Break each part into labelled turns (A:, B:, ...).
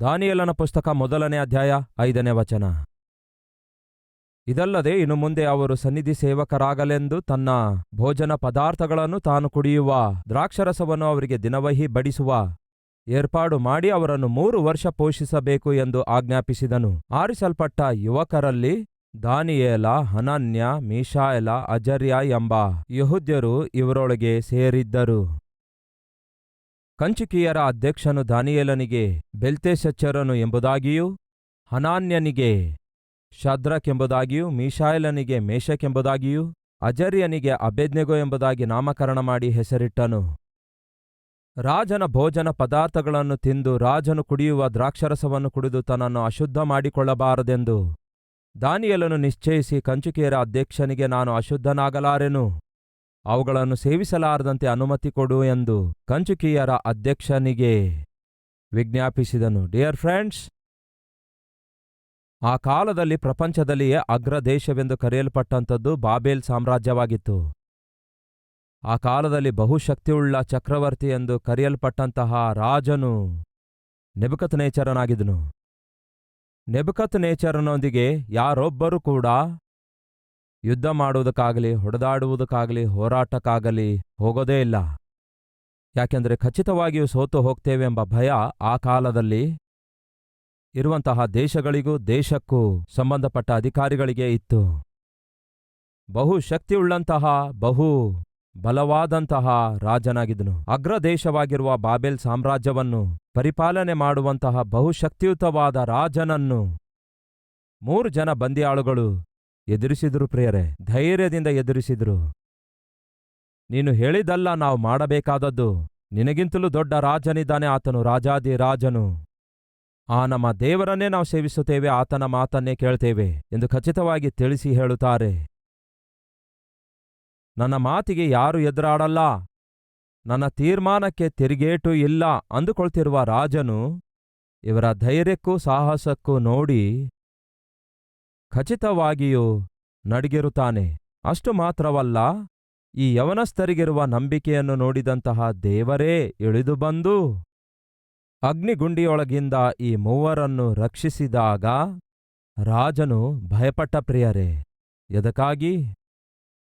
A: ದಾನಿಯೇಲನ ಪುಸ್ತಕ ಮೊದಲನೇ ಅಧ್ಯಾಯ ಐದನೇ ವಚನ. ಇದಲ್ಲದೆ ಇನ್ನು ಮುಂದೆ ಅವರು ಸನ್ನಿಧಿ ಸೇವಕರಾಗಲೆಂದು ತನ್ನ ಭೋಜನ ಪದಾರ್ಥಗಳನ್ನು ತಾನು ಕುಡಿಯುವ ದ್ರಾಕ್ಷರಸವನ್ನು ಅವರಿಗೆ ದಿನವಹಿ ಬಡಿಸುವ ಏರ್ಪಾಡು ಮಾಡಿ ಅವರನ್ನು ಮೂರು ವರ್ಷ ಪೋಷಿಸಬೇಕು ಎಂದು ಆಜ್ಞಾಪಿಸಿದನು. ಆರಿಸಲ್ಪಟ್ಟ ಯುವಕರಲ್ಲಿ ದಾನಿಯೇಲ, ಹನನ್ಯ ಮೀಶಾಯಲ ಅಜರ್ಯ ಎಂಬ ಯಹುದ್ಯರು ಇವರೊಳಗೆ ಸೇರಿದ್ದರು. ಕಂಚುಕಿಯರ ಅಧ್ಯಕ್ಷನು ದಾನಿಯೇಲನಿಗೆ ಬೆಲ್ತೆಶಚ್ಚರನು ಎಂಬುದಾಗಿಯೂ, ಹನಾನ್ಯನಿಗೆ ಶದ್ರಕೆಂಬುದಾಗಿಯೂ ಮೀಶಾಯಲನಿಗೆ ಮೇಷಕೆಂಬುದಾಗಿಯೂ ಅಜರ್ಯನಿಗೆ ಅಭೆಜ್ಞೆಗೋ ಎಂಬುದಾಗಿ ನಾಮಕರಣ ಮಾಡಿ ಹೆಸರಿಟ್ಟನು. ರಾಜನ ಭೋಜನ ಪದಾರ್ಥಗಳನ್ನು ತಿಂದು ರಾಜನು ಕುಡಿಯುವ ದ್ರಾಕ್ಷರಸವನ್ನು ಕುಡಿದು ತನ್ನನ್ನು ಅಶುದ್ಧ ಮಾಡಿಕೊಳ್ಳಬಾರದೆಂದು ದಾನಿಯಲನು ನಿಶ್ಚಯಿಸಿ ಕಂಚುಕಿಯರ ಅಧ್ಯಕ್ಷನಿಗೆ ನಾನು ಅಶುದ್ಧನಾಗಲಾರೆನು. ಅವುಗಳನ್ನು ಸೇವಿಸಲಾರದಂತೆ ಅನುಮತಿ ಕೊಡು ಎಂದು ಕಂಚುಕಿಯರ ಅಧ್ಯಕ್ಷನಿಗೆ ವಿಜ್ಞಾಪಿಸಿದನು. ಡಿಯರ್ ಫ್ರೆಂಡ್ಸ್, ಆ ಕಾಲದಲ್ಲಿ ಪ್ರಪಂಚದಲ್ಲಿಯೇ ಅಗ್ರ ದೇಶವೆಂದು ಕರೆಯಲ್ಪಟ್ಟಂಥದ್ದು ಬಾಬೇಲ್ ಸಾಮ್ರಾಜ್ಯವಾಗಿತ್ತು. ಆ ಕಾಲದಲ್ಲಿ ಬಹುಶಕ್ತಿಯುಳ್ಳ ಚಕ್ರವರ್ತಿ ಎಂದು ಕರೆಯಲ್ಪಟ್ಟಂತಹ ರಾಜನು ನೆಬಕತ್ ನೇಚರನಾಗಿದ್ದನು ನೆಬಕತ್ ನೇಚರನೊಂದಿಗೆ ಯಾರೊಬ್ಬರೂ ಕೂಡ ಯುದ್ಧ ಮಾಡುವುದಕ್ಕಾಗಲಿ, ಹೊಡೆದಾಡುವುದಕ್ಕಾಗಲಿ, ಹೋರಾಟಕ್ಕಾಗಲಿ ಹೋಗೋದೇ ಇಲ್ಲ. ಯಾಕೆಂದರೆ ಖಚಿತವಾಗಿಯೂ ಸೋತು ಹೋಗ್ತೇವೆಂಬ ಭಯ ಆ ಕಾಲದಲ್ಲಿ ಇರುವಂತಹ ದೇಶಗಳಿಗೂ ದೇಶಕ್ಕೂ ಸಂಬಂಧಪಟ್ಟ ಅಧಿಕಾರಿಗಳಿಗೆ ಇತ್ತು. ಬಹು ಶಕ್ತಿಯುಳ್ಳಂತಹ, ಬಹು ಬಲವಾದಂತಹ ರಾಜನಾಗಿದ್ದನು. ಅಗ್ರದೇಶವಾಗಿರುವ ಬಾಬೆಲ್ ಸಾಮ್ರಾಜ್ಯವನ್ನು ಪರಿಪಾಲನೆ ಮಾಡುವಂತಹ ಬಹುಶಕ್ತಿಯುತವಾದ ರಾಜನನ್ನು ಮೂರು ಜನ ಬಂದಿಯಾಳುಗಳು ಎದುರಿಸಿದ್ರು ಪ್ರಿಯರೇ, ಧೈರ್ಯದಿಂದ ಎದುರಿಸಿದ್ರು. ನೀನು ಹೇಳಿದಲ್ಲ ನಾವು ಮಾಡಬೇಕಾದದ್ದು. ನಿನಗಿಂತಲೂ ದೊಡ್ಡ ರಾಜನಿದ್ದಾನೆ ಆತನು, ರಾಜಾದಿ ರಾಜನು. ಆ ನಮ್ಮ ದೇವರನ್ನೇ ನಾವು ಸೇವಿಸುತ್ತೇವೆ, ಆತನ ಮಾತನ್ನೇ ಕೇಳ್ತೇವೆ ಎಂದು ಖಚಿತವಾಗಿ ತಿಳಿಸಿ ಹೇಳುತ್ತಾರೆ. ನನ್ನ ಮಾತಿಗೆ ಯಾರು ಎದುರಾಡಲ್ಲ. ನನ್ನ ತೀರ್ಮಾನಕ್ಕೆ ತಿರುಗೇಟು ಇಲ್ಲ ಅಂದುಕೊಳ್ತಿರುವ ರಾಜನು ಇವರ ಧೈರ್ಯಕ್ಕೂ ಸಾಹಸಕ್ಕೂ ನೋಡಿ ಖಚಿತವಾಗಿಯೂ ನಡಿಗೆರುತ್ತಾನೆ. ಅಷ್ಟು ಮಾತ್ರವಲ್ಲ, ಈ ಯವನಸ್ಥರಿಗಿರುವ ನಂಬಿಕೆಯನ್ನು ನೋಡಿದಂತಹ ದೇವರೇ ಇಳಿದು ಬಂದು ಅಗ್ನಿಗುಂಡಿಯೊಳಗಿಂದ ಈ ಮೂವರನ್ನು ರಕ್ಷಿಸಿದಾಗ ರಾಜನು ಭಯಪಟ್ಟ ಪ್ರಿಯರೇ, ಎದಕ್ಕಾಗಿ?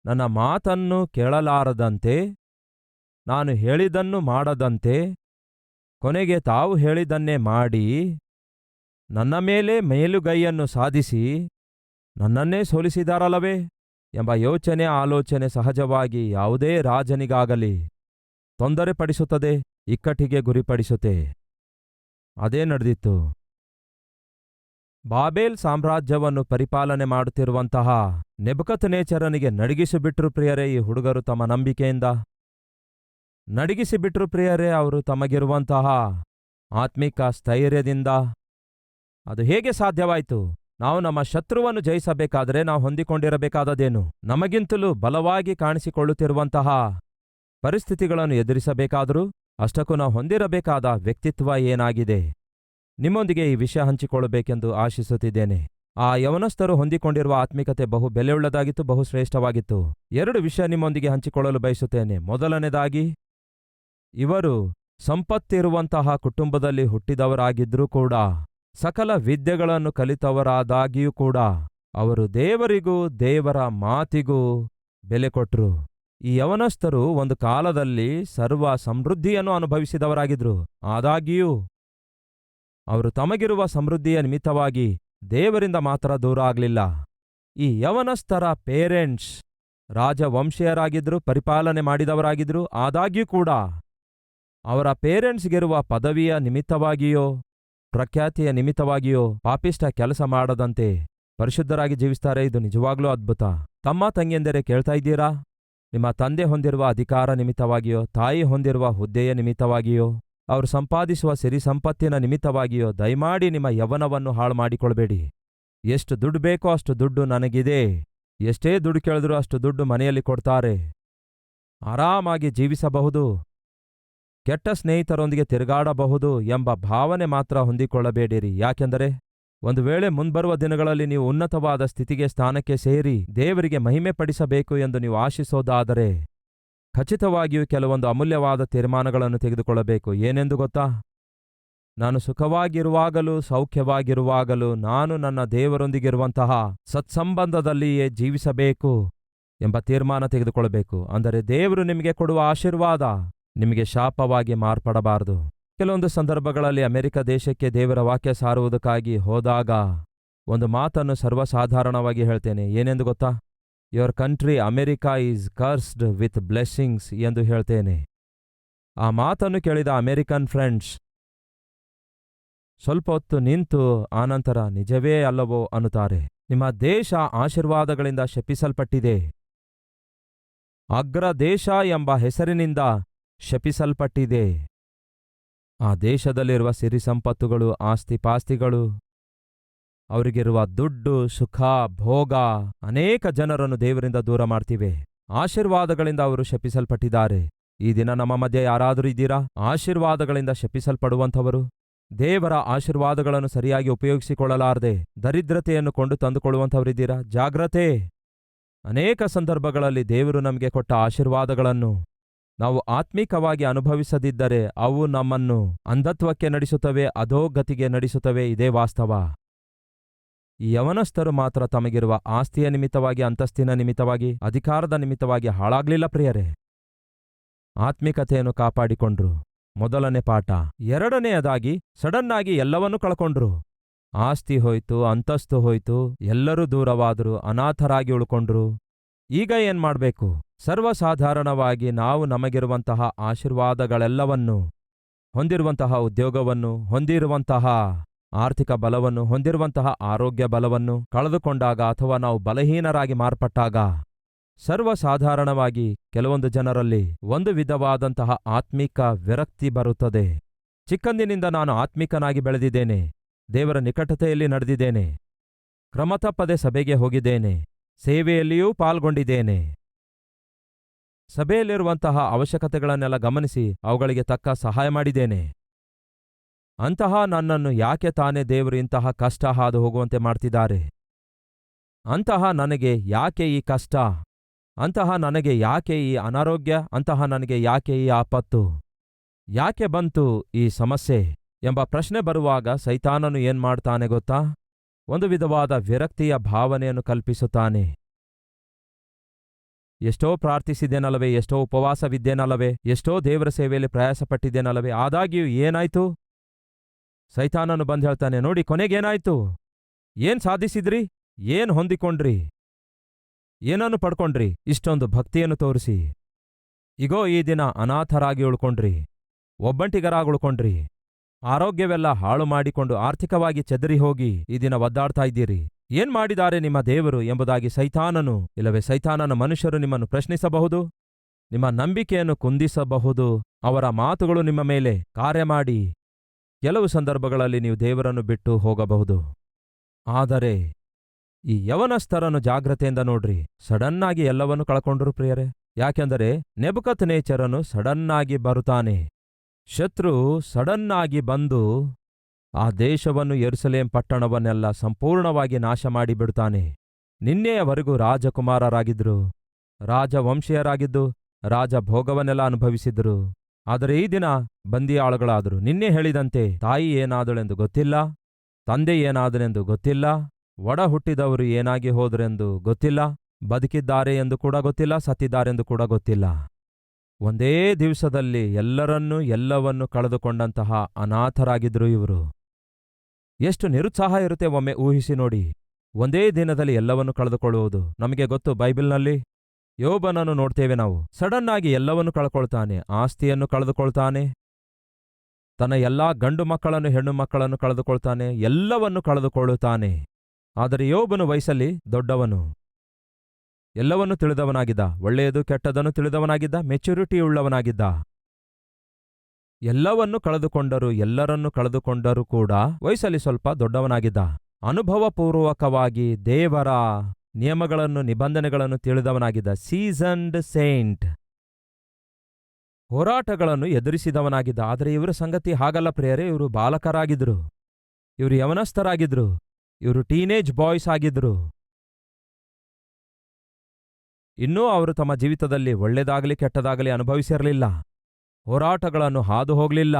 A: ನನ್ನ ಮಾತನ್ನು ಕೇಳಲಾರದಂತೆ, ನಾನು ಹೇಳಿದನ್ನು ಮಾಡದಂತೆ, ಕೊನೆಗೆ ತಾವು ಹೇಳಿದನ್ನೇ ಮಾಡಿ, ನನ್ನ ಮೇಲೆ ಮೇಲುಗೈಯನ್ನು ಸಾಧಿಸಿ ನನ್ನನ್ನೇ ಸೋಲಿಸಿದಾರಲ್ಲವೇ ಎಂಬ ಯೋಚನೆ ಆಲೋಚನೆ ಸಹಜವಾಗಿ ಯಾವುದೇ ರಾಜನಿಗಾಗಲಿ ತೊಂದರೆಪಡಿಸುತ್ತದೆ, ಇಕ್ಕಟ್ಟಿಗೆ ಗುರಿಪಡಿಸುತ್ತೆ. ಅದೇ ನಡೆದಿತ್ತು. ಬಾಬೇಲ್ ಸಾಮ್ರಾಜ್ಯವನ್ನು ಪರಿಪಾಲನೆ ಮಾಡುತ್ತಿರುವಂತಹ ನೆಬಕತ್ ನೇಚರನಿಗೆ ನಡಗಿಸಿಬಿಟ್ರು ಪ್ರಿಯರೇ ಈ ಹುಡುಗರು ತಮ್ಮ ನಂಬಿಕೆಯಿಂದ. ನಡಗಿಸಿಬಿಟ್ರು ಪ್ರಿಯರೇ ಅವರು ತಮಗಿರುವಂತಹ ಆತ್ಮಿಕ ಸ್ಥೈರ್ಯದಿಂದ. ಅದು ಹೇಗೆ ಸಾಧ್ಯವಾಯಿತು? ನಾವು ನಮ್ಮ ಶತ್ರುವನ್ನು ಜಯಿಸಬೇಕಾದರೆ ನಾವು ಹೊಂದಿಕೊಂಡಿರಬೇಕಾದದೇನು ನಮಗಿಂತಲೂ ಬಲವಾಗಿ ಕಾಣಿಸಿಕೊಳ್ಳುತ್ತಿರುವಂತಹ ಪರಿಸ್ಥಿತಿಗಳನ್ನು ಎದುರಿಸಬೇಕಾದರೂ ಅಷ್ಟಕ್ಕೂ ನಾವು ಹೊಂದಿರಬೇಕಾದ ವ್ಯಕ್ತಿತ್ವ ಏನಾಗಿದೆ? ನಿಮ್ಮೊಂದಿಗೆ ಈ ವಿಷಯ ಹಂಚಿಕೊಳ್ಳಬೇಕೆಂದು ಆಶಿಸುತ್ತಿದ್ದೇನೆ. ಆ ಯವನಸ್ಥರು ಹೊಂದಿಕೊಂಡಿರುವ ಆತ್ಮಿಕತೆ ಬಹು ಬೆಲೆಯುಳ್ಳದಾಗಿತ್ತು, ಬಹು ಶ್ರೇಷ್ಠವಾಗಿತ್ತು. ಎರಡು ವಿಷಯ ನಿಮ್ಮೊಂದಿಗೆ ಹಂಚಿಕೊಳ್ಳಲು ಬಯಸುತ್ತೇನೆ. ಮೊದಲನೇದಾಗಿ ಇವರು ಸಂಪತ್ತಿರುವಂತಹ ಕುಟುಂಬದಲ್ಲಿ ಹುಟ್ಟಿದವರಾಗಿದ್ರೂ ಕೂಡ ಸಕಲ ವಿದ್ಯೆಗಳನ್ನು ಕಲಿತವರಾದಾಗಿಯೂ ಕೂಡ ಅವರು ದೇವರಿಗೂ ದೇವರ ಮಾತಿಗೂ ಬೆಲೆ ಕೊಟ್ಟರು ಈ ಯವನಸ್ಥರು ಒಂದು ಕಾಲದಲ್ಲಿ ಸರ್ವ ಸಮೃದ್ಧಿಯನ್ನು ಅನುಭವಿಸಿದವರಾಗಿದ್ರು. ಆದಾಗ್ಯೂ, ಅವರು ತಮಗಿರುವ ಸಮೃದ್ಧಿಯ ನಿಮಿತ್ತವಾಗಿ ದೇವರಿಂದ ಮಾತ್ರ ದೂರ ಆಗಲಿಲ್ಲ. ಈ ಯವನಸ್ಥರ ಪೇರೆಂಟ್ಸ್ ರಾಜವಂಶೀಯರಾಗಿದ್ದರು ಪರಿಪಾಲನೆ ಮಾಡಿದವರಾಗಿದ್ದರು ಆದಾಗ್ಯೂ ಕೂಡ ಅವರ ಪೇರೆಂಟ್ಸ್ಗಿರುವ ಪದವಿಯ ನಿಮಿತ್ತವಾಗಿಯೋ ಪ್ರಖ್ಯಾತಿಯ ನಿಮಿತ್ತವಾಗಿಯೋ ಪಾಪಿಷ್ಟ ಕೆಲಸ ಮಾಡದಂತೆ ಪರಿಶುದ್ಧರಾಗಿ ಜೀವಿಸ್ತಾರೆ, ಇದು ನಿಜವಾಗ್ಲೂ ಅದ್ಭುತ. ತಮ್ಮ ತಂಗಿಯಂದರೆ ಕೇಳ್ತಾ ಇದ್ದೀರಾ? ನಿಮ್ಮ ತಂದೆ ಹೊಂದಿರುವ ಅಧಿಕಾರ ನಿಮಿತ್ತವಾಗಿಯೋ, ತಾಯಿ ಹೊಂದಿರುವ ಹುದ್ದೆಯ ನಿಮಿತ್ತವಾಗಿಯೋ, ಅವರು ಸಂಪಾದಿಸುವ ಸಿರಿ ಸಂಪತ್ತಿನ ನಿಮಿತ್ತವಾಗಿಯೋ, ದಯಮಾಡಿ ನಿಮ್ಮ ಯವನವನ್ನು ಹಾಳು ಮಾಡಿಕೊಳ್ಬೇಡಿ ಎಷ್ಟು ದುಡ್ಡು ಬೇಕೋ ಅಷ್ಟು ದುಡ್ಡು ನನಗಿದೆ. ಎಷ್ಟೇ ದುಡ್ಡು ಕೇಳಿದ್ರೂ ಅಷ್ಟು ದುಡ್ಡು ಮನೆಯಲ್ಲಿ ಕೊಡ್ತಾರೆ. ಆರಾಮಾಗಿ ಜೀವಿಸಬಹುದು. ಕೆಟ್ಟ ಸ್ನೇಹಿತರೊಂದಿಗೆ ತಿರುಗಾಡಬಹುದು ಎಂಬ ಭಾವನೆ ಮಾತ್ರ ಹೊಂದಿಕೊಳ್ಳಬೇಡಿರಿ. ಯಾಕೆಂದರೆ ಒಂದು ವೇಳೆ ಮುಂಬರುವ ದಿನಗಳಲ್ಲಿ ನೀವು ಉನ್ನತವಾದ ಸ್ಥಿತಿಗೆ ಸ್ಥಾನಕ್ಕೆ ಸೇರಿ ದೇವರಿಗೆ ಮಹಿಮೆ ಪಡಿಸಬೇಕು ಎಂದು ನೀವು ಆಶಿಸೋದಾದರೆ ಖಚಿತವಾಗಿಯೂ ಕೆಲವೊಂದು ಅಮೂಲ್ಯವಾದ ತೀರ್ಮಾನಗಳನ್ನು ತೆಗೆದುಕೊಳ್ಳಬೇಕು. ಏನೆಂದು ಗೊತ್ತಾ? ನಾನು ಸುಖವಾಗಿರುವಾಗಲೂ, ಸೌಖ್ಯವಾಗಿರುವಾಗಲೂ ನಾನು ನನ್ನ ದೇವರೊಂದಿಗಿರುವಂತಹ ಸತ್ಸಂಬಂಧದಲ್ಲಿಯೇ ಜೀವಿಸಬೇಕು ಎಂಬ ತೀರ್ಮಾನ ತೆಗೆದುಕೊಳ್ಳಬೇಕು. ಅಂದರೆ ದೇವರು ನಿಮಗೆ ಕೊಡುವ ಆಶೀರ್ವಾದ. ನಿಮಗೆ ಶಾಪವಾಗಿ ಮಾರ್ಪಡಬಾರದು. ಕೆಲವೊಂದು ಸಂದರ್ಭಗಳಲ್ಲಿ ಅಮೆರಿಕ ದೇಶಕ್ಕೆ ದೇವರ ವಾಕ್ಯ ಸಾರುವುದಕ್ಕಾಗಿ ಹೋದಾಗ ಒಂದು ಮಾತನ್ನು ಸರ್ವಸಾಧಾರಣವಾಗಿ ಹೇಳ್ತೇನೆ. ಏನೆಂದು ಗೊತ್ತಾ? Your country America is cursed with blessings ಎಂದು ಹೇಳ್ತೇನೆ. ಆ ಮಾತನ್ನು ಕೇಳಿದ ಅಮೆರಿಕನ್ ಫ್ರೆಂಡ್ಸ್, ಸ್ವಲ್ಪ ಹೊತ್ತು ನಿಂತು ಆನಂತರ ನಿಜವೇ ಅಲ್ಲವೋ? ಅನ್ನುತ್ತಾರೆ. ನಿಮ್ಮ ದೇಶ ಆಶೀರ್ವಾದಗಳಿಂದ ಶಪಿಸಲ್ಪಟ್ಟಿದೆ. ಅಗ್ರ ದೇಶ ಎಂಬ ಹೆಸರಿನಿಂದ ಶಪಿಸಲ್ಪಟ್ಟಿದೆ. ಆ ದೇಶದಲ್ಲಿರುವ ಸಿರಿ ಸಂಪತ್ತುಗಳು ಆಸ್ತಿಪಾಸ್ತಿಗಳು, ಅವರಿಗಿರುವ ದುಡ್ಡು, ಸುಖ, ಭೋಗ ಅನೇಕ ಜನರನ್ನು ದೇವರಿಂದ ದೂರ ಮಾಡ್ತಿವೆ. ಆಶೀರ್ವಾದಗಳಿಂದ ಅವರು ಶಪಿಸಲ್ಪಟ್ಟಿದ್ದಾರೆ. ಈ ದಿನ ನಮ್ಮ ಮಧ್ಯೆ ಯಾರಾದರೂ ಇದ್ದೀರಾ? ಆಶೀರ್ವಾದಗಳಿಂದ ಶಪಿಸಲ್ಪಡುವಂಥವರು, ದೇವರ ಆಶೀರ್ವಾದಗಳನ್ನು ಸರಿಯಾಗಿ ಉಪಯೋಗಿಸಿಕೊಳ್ಳಲಾರದೆ, ದರಿದ್ರತೆಯನ್ನು ಕೊಂಡು ತಂದುಕೊಳ್ಳುವಂಥವರಿದ್ದೀರಾ ಜಾಗ್ರತೆ! ಅನೇಕ ಸಂದರ್ಭಗಳಲ್ಲಿ ದೇವರು ನಮಗೆ ಕೊಟ್ಟ ಆಶೀರ್ವಾದಗಳನ್ನು ನಾವು ಆತ್ಮಿಕವಾಗಿ ಅನುಭವಿಸದಿದ್ದರೆ ಅವು ನಮ್ಮನ್ನು ಅಂಧತ್ವಕ್ಕೆ ನಡೆಸುತ್ತವೆ, ಅಧೋಗತಿಗೆ ನಡೆಸುತ್ತವೆ, ಇದೇ ವಾಸ್ತವ. ಯವನಸ್ಥರು ಮಾತ್ರ ತಮಗಿರುವ ಆಸ್ತಿಯ ನಿಮಿತ್ತವಾಗಿ, ಅಂತಸ್ತಿನ ನಿಮಿತ್ತವಾಗಿ, ಅಧಿಕಾರದ ನಿಮಿತ್ತವಾಗಿ ಹಾಳಾಗ್ಲಿಲ್ಲ ಪ್ರಿಯರೇ. ಆತ್ಮಿಕತೆಯನ್ನು ಕಾಪಾಡಿಕೊಂಡ್ರು. ಮೊದಲನೇ ಪಾಠ. ಎರಡನೆಯದಾಗಿ, ಸಡನ್ನಾಗಿ ಎಲ್ಲವನ್ನೂ ಕಳ್ಕೊಂಡ್ರು. ಆಸ್ತಿ ಹೋಯ್ತು, ಅಂತಸ್ತು ಹೋಯ್ತು, ಎಲ್ಲರೂ ದೂರವಾದರೂ, ಅನಾಥರಾಗಿ ಉಳ್ಕೊಂಡ್ರು. ಈಗ ಏನ್ ಮಾಡ್ಬೇಕು? ಸರ್ವಸಾಧಾರಣವಾಗಿ ನಾವು ನಮಗಿರುವಂತಹ ಆಶೀರ್ವಾದಗಳೆಲ್ಲವನ್ನು, ಹೊಂದಿರುವಂತಹ ಉದ್ಯೋಗವನ್ನು, ಹೊಂದಿರುವಂತಹ ಆರ್ಥಿಕ ಬಲವನ್ನು, ಹೊಂದಿರುವಂತಹ ಆರೋಗ್ಯ ಬಲವನ್ನು ಕಳೆದುಕೊಂಡಾಗ ಅಥವಾ ನಾವು ಬಲಹೀನರಾಗಿ ಮಾರ್ಪಟ್ಟಾಗ, ಸರ್ವಸಾಧಾರಣವಾಗಿ ಕೆಲವೊಂದು ಜನರಲ್ಲಿ ಒಂದು ವಿಧವಾದಂತಹ ಆತ್ಮಿಕ ವಿರಕ್ತಿ ಬರುತ್ತದೆ. ಚಿಕ್ಕಂದಿನಿಂದ ನಾನು ಆತ್ಮಿಕನಾಗಿ ಬೆಳೆದಿದ್ದೇನೆ, ದೇವರ ನಿಕಟತೆಯಲ್ಲಿ ನಡೆದಿದ್ದೇನೆ, ಕ್ರಮತಪ್ಪದೆ ಸಭೆಗೆ ಹೋಗಿದ್ದೇನೆ, ಸೇವೆಯಲ್ಲಿಯೂ ಪಾಲ್ಗೊಂಡಿದ್ದೇನೆ. ಸಭೆಯಲ್ಲಿರುವಂತಹ ಅವಶ್ಯಕತೆಗಳನ್ನೆಲ್ಲ ಗಮನಿಸಿ ಅವುಗಳಿಗೆ ತಕ್ಕ ಸಹಾಯ ಮಾಡಿದ್ದೇನೆ. ಅಂತಹ ನನ್ನನ್ನು ಯಾಕೆ ತಾನೇ ದೇವರು ಇಂತಹ ಕಷ್ಟ ಹಾದು ಹೋಗುವಂತೆ ಮಾಡ್ತಿದ್ದಾರೆ? ಅಂತಹ ನನಗೆ ಯಾಕೆ ಈ ಕಷ್ಟ? ಅಂತಹ ನನಗೆ ಯಾಕೆ ಈ ಅನಾರೋಗ್ಯ? ಅಂತಹ ನನಗೆ ಯಾಕೆ ಈ ಆಪತ್ತು? ಯಾಕೆ ಬಂತು ಈ ಸಮಸ್ಯೆ? ಎಂಬ ಪ್ರಶ್ನೆ ಬರುವಾಗ ಸೈತಾನನು ಏನ್ಮಾಡ್ತಾನೆ ಗೊತ್ತಾ? ಒಂದು ವಿಧವಾದ ವಿರಕ್ತಿಯ ಭಾವನೆಯನ್ನು ಕಲ್ಪಿಸುತ್ತಾನೆ. ಎಷ್ಟೋ ಪ್ರಾರ್ಥಿಸಿದ್ದೇನಲ್ಲವೇ, ಎಷ್ಟೋ ಉಪವಾಸವಿದ್ದೇನಲ್ಲವೇ, ಎಷ್ಟೋ ದೇವರ ಸೇವೆಯಲ್ಲಿ ಪ್ರಯಾಸಪಟ್ಟಿದ್ದೇನಲ್ಲವೇ, ಆದಾಗ್ಯೂ ಏನಾಯ್ತು? ಸೈತಾನನು ಬಂದು ಹೇಳ್ತಾನೆ, ನೋಡಿ ಕೊನೆಗೇನಾಯ್ತು ಏನ್ ಸಾಧಿಸಿದ್ರಿ? ಏನ್ ಹೊಂದಿಕೊಂಡ್ರಿ? ಏನನ್ನು ಪಡ್ಕೊಂಡ್ರಿ? ಇಷ್ಟೊಂದು ಭಕ್ತಿಯನ್ನು ತೋರಿಸಿ. ಇಗೋ, ಈ ದಿನ ಅನಾಥರಾಗಿ ಉಳ್ಕೊಂಡ್ರಿ, ಒಬ್ಬಂಟಿಗರಾಗಿ ಉಳ್ಕೊಂಡ್ರಿ. ಆರೋಗ್ಯವೆಲ್ಲ ಹಾಳು ಮಾಡಿಕೊಂಡು ಆರ್ಥಿಕವಾಗಿ ಚದರಿ ಹೋಗಿ ಈ ದಿನ ಒದ್ದಾಡ್ತಾ ಇದ್ದೀರಿ. ಏನ್ ಮಾಡಿದ್ದಾರೆ ನಿಮ್ಮ ದೇವರು ಎಂಬುದಾಗಿ ಸೈತಾನನು, ಇಲ್ಲವೇ ಸೈತಾನನ ಮನುಷ್ಯರು ನಿಮ್ಮನ್ನು ಪ್ರಶ್ನಿಸಬಹುದು? ನಿಮ್ಮ ನಂಬಿಕೆಯನ್ನು ಕುಂದಿಸಬಹುದು? ಅವರ ಮಾತುಗಳು ನಿಮ್ಮ ಮೇಲೆ ಕಾರ್ಯ ಮಾಡಿ. ಕೆಲವು ಸಂದರ್ಭಗಳಲ್ಲಿ ನೀವು ದೇವರನ್ನು ಬಿಟ್ಟು ಹೋಗಬಹುದು. ಆದರೆ, ಈ ಯವನಸ್ಥರನ್ನು ಜಾಗ್ರತೆಯಿಂದ ನೋಡ್ರಿ. ಸಡನ್ನಾಗಿ ಎಲ್ಲವನ್ನೂ ಕಳ್ಕೊಂಡ್ರು ಪ್ರಿಯರೇ. ಯಾಕೆಂದರೆ ನೆಬಕತ್ ನೇಚರನು ಸಡನ್ನಾಗಿ ಬರುತ್ತಾನೆ. ಶತ್ರು ಸಡನ್ನಾಗಿ ಬಂದು ಆ ದೇಶವನ್ನು ಯೆರೂಸಲೇಂ ಪಟ್ಟಣವನ್ನೆಲ್ಲ ಸಂಪೂರ್ಣವಾಗಿ ನಾಶ ಮಾಡಿಬಿಡುತ್ತಾನೆ ನಿನ್ನೆಯವರೆಗೂ ರಾಜಕುಮಾರರಾಗಿದ್ರು ರಾಜವಂಶೀಯರಾಗಿದ್ದು, ರಾಜಭೋಗವನ್ನೆಲ್ಲ ಅನುಭವಿಸಿದ್ರು ಆದರೆ ಈ ದಿನ ಬಂದಿಯಾಳುಗಳಾದರು. ನಿನ್ನೆ ಹೇಳಿದಂತೆ ತಾಯಿ ಏನಾದಳೆಂದು ಗೊತ್ತಿಲ್ಲ, ತಂದೆ ಏನಾದನೆಂದು ಗೊತ್ತಿಲ್ಲ ಒಡ ಹುಟ್ಟಿದವರು ಏನಾಗಿ ಹೋದರೆಂದು ಗೊತ್ತಿಲ್ಲ, ಬದುಕಿದ್ದಾರೆ ಎಂದು ಕೂಡ ಗೊತ್ತಿಲ್ಲ, ಸತ್ತಿದ್ದಾರೆಂದು ಕೂಡ ಗೊತ್ತಿಲ್ಲ. ಒಂದೇ ದಿವಸದಲ್ಲಿ ಎಲ್ಲರನ್ನೂ ಎಲ್ಲವನ್ನೂ ಕಳೆದುಕೊಂಡಂತಹ ಅನಾಥರಾಗಿದ್ರು ಇವರು. ಎಷ್ಟು ನಿರುತ್ಸಾಹ ಇರುತ್ತೆ ಒಮ್ಮೆ ಊಹಿಸಿ ನೋಡಿ. ಒಂದೇ ದಿನದಲ್ಲಿ ಎಲ್ಲವನ್ನೂ ಕಳೆದುಕೊಳ್ಳುವುದು ನಮಗೆ ಗೊತ್ತು ಬೈಬಿಲ್ನಲ್ಲಿ? ಯೋಬನನ್ನು ನೋಡ್ತೇವೆ ನಾವು. ಸಡನ್ ಆಗಿ ಎಲ್ಲವನ್ನೂ ಕಳ್ಕೊಳ್ತಾನೆ ಆಸ್ತಿಯನ್ನು ಕಳೆದುಕೊಳ್ತಾನೆ. ತನ್ನ ಎಲ್ಲಾ ಗಂಡು ಮಕ್ಕಳನ್ನು, ಹೆಣ್ಣು ಮಕ್ಕಳನ್ನು ಕಳೆದುಕೊಳ್ತಾನೆ, ಎಲ್ಲವನ್ನೂ ಕಳೆದುಕೊಳ್ಳುತ್ತಾನೆ. ಆದರೆ ಯೋಬನು ವಯಸ್ಸಲ್ಲಿ ದೊಡ್ಡವನು. ಎಲ್ಲವನ್ನೂ ತಿಳಿದವನಾಗಿದ್ದ, ಒಳ್ಳೆಯದು ಕೆಟ್ಟದನ್ನು ತಿಳಿದವನಾಗಿದ್ದ ಮೆಚ್ಯೂರಿಟಿಯುಳ್ಳವನಾಗಿದ್ದ ಎಲ್ಲವನ್ನೂ ಕಳೆದುಕೊಂಡರು, ಎಲ್ಲರನ್ನೂ ಕಳೆದುಕೊಂಡರೂ ಕೂಡ ವಯಸ್ಸಲ್ಲಿ ಸ್ವಲ್ಪ ದೊಡ್ಡವನಾಗಿದ್ದ. ಅನುಭವಪೂರ್ವಕವಾಗಿ ದೇವರ ನಿಯಮಗಳನ್ನು, ನಿಬಂಧನೆಗಳನ್ನು ತಿಳಿದವನಾಗಿದ್ದ ಸೀಸನ್ಡ್ ಸೇಂಟ್. ಹೋರಾಟಗಳನ್ನು ಎದುರಿಸಿದವನಾಗಿದ್ದ. ಆದರೆ ಇವರ ಸಂಗತಿ ಹಾಗಲ್ಲ ಪ್ರಿಯರೇ, ಇವರು ಬಾಲಕರಾಗಿದ್ರು. ಇವರು ಯವನಸ್ಥರಾಗಿದ್ರು. ಇವರು ಟೀನೇಜ್ ಬಾಯ್ಸ್ ಆಗಿದ್ರು. ಇನ್ನೂ ಅವರು ತಮ್ಮ ಜೀವಿತದಲ್ಲಿ ಒಳ್ಳೆಯದಾಗಲಿ ಕೆಟ್ಟದಾಗಲಿ ಅನುಭವಿಸಿರಲಿಲ್ಲ. ಹೋರಾಟಗಳನ್ನು ಹಾದು ಹೋಗಲಿಲ್ಲ